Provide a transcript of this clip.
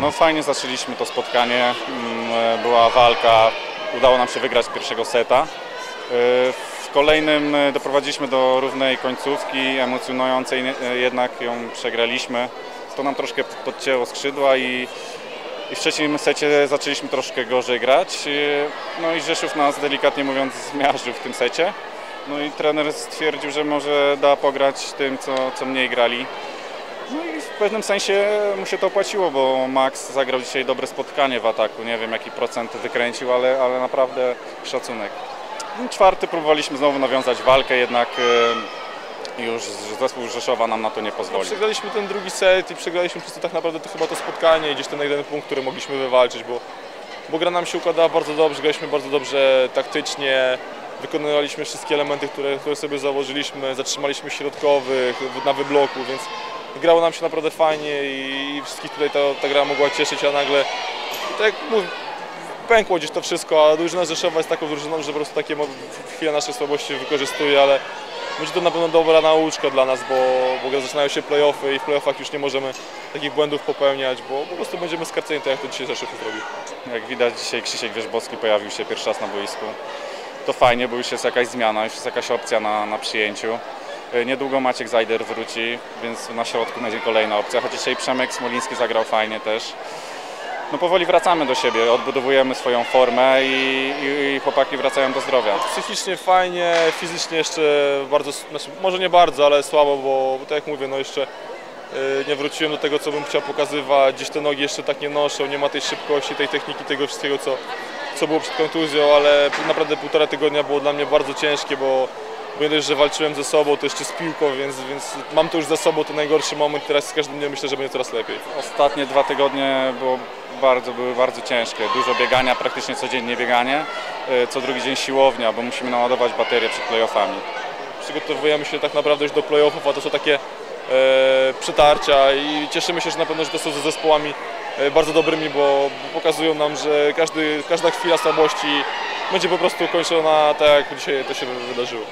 No fajnie zaczęliśmy to spotkanie, Mm, była walka, udało nam się wygrać pierwszego seta. Y, W kolejnym y, doprowadziliśmy do równej końcówki, emocjonującej, jednak ją przegraliśmy. To nam troszkę podcięło skrzydła i, i w trzecim secie zaczęliśmy troszkę gorzej grać. No i Rzeszów nas delikatnie mówiąc zmiażdżył w tym secie. No i trener stwierdził, że może da pograć tym, co, co mniej grali. No i w pewnym sensie mu się to opłaciło, bo Max zagrał dzisiaj dobre spotkanie w ataku. Nie wiem jaki procent wykręcił, ale, ale naprawdę szacunek. No, Czwarty próbowaliśmy znowu nawiązać walkę, jednak e, już zespół Rzeszowa nam na to nie pozwolił. Przegraliśmy ten drugi set i przegraliśmy przez to tak naprawdę to chyba to spotkanie i gdzieś ten jeden punkt, który mogliśmy wywalczyć, bo, bo gra nam się układała bardzo dobrze, graliśmy bardzo dobrze taktycznie, wykonywaliśmy wszystkie elementy, które, które sobie założyliśmy, zatrzymaliśmy środkowych na wybloku, więc grało nam się naprawdę fajnie i, i wszystkich tutaj ta, ta gra mogła cieszyć, a nagle tak jak mówię, pękło gdzieś to wszystko, a drużyna Rzeszowa jest taką drużyną, że po prostu takie chwile nasze słabości wykorzystuje, ale będzie to na pewno dobra nauczka dla nas, bo, bo zaczynają się playoffy i w playoffach już nie możemy takich błędów popełniać, bo po prostu będziemy skarceni tak jak to dzisiaj Rzeszów zrobił. Jak widać dzisiaj Krzysiek Wierzbowski pojawił się pierwszy raz na boisku. To fajnie, bo już jest jakaś zmiana, już jest jakaś opcja na, na przyjęciu. E, Niedługo Maciek Zajder wróci, więc na środku będzie kolejna opcja, choć dzisiaj Przemek Smoliński zagrał fajnie też. No powoli wracamy do siebie, odbudowujemy swoją formę i, i, i chłopaki wracają do zdrowia. Psychicznie fajnie, fizycznie jeszcze bardzo, znaczy może nie bardzo, ale słabo, bo, bo tak jak mówię, no jeszcze y, nie wróciłem do tego, co bym chciał pokazywać, gdzieś te nogi jeszcze tak nie noszą, nie ma tej szybkości, tej techniki, tego wszystkiego, co, co było przed kontuzją, ale naprawdę półtora tygodnia było dla mnie bardzo ciężkie, bo bo nie dość, że walczyłem ze sobą, to jeszcze z piłką, więc, więc mam to już za sobą, ten najgorszy moment, teraz z każdym dniem myślę, że będzie coraz lepiej. Ostatnie dwa tygodnie było bardzo, były bardzo ciężkie. Dużo biegania, praktycznie codziennie bieganie, e, co drugi dzień siłownia, bo musimy naładować baterię przed playoffami. przygotowujemy się tak naprawdę już do playoffów, a to są takie e, przetarcia i cieszymy się, że na pewno, że to są ze zespołami e, bardzo dobrymi, bo, bo pokazują nam, że każdy, każda chwila słabości będzie po prostu kończona tak, jak dzisiaj to się wydarzyło.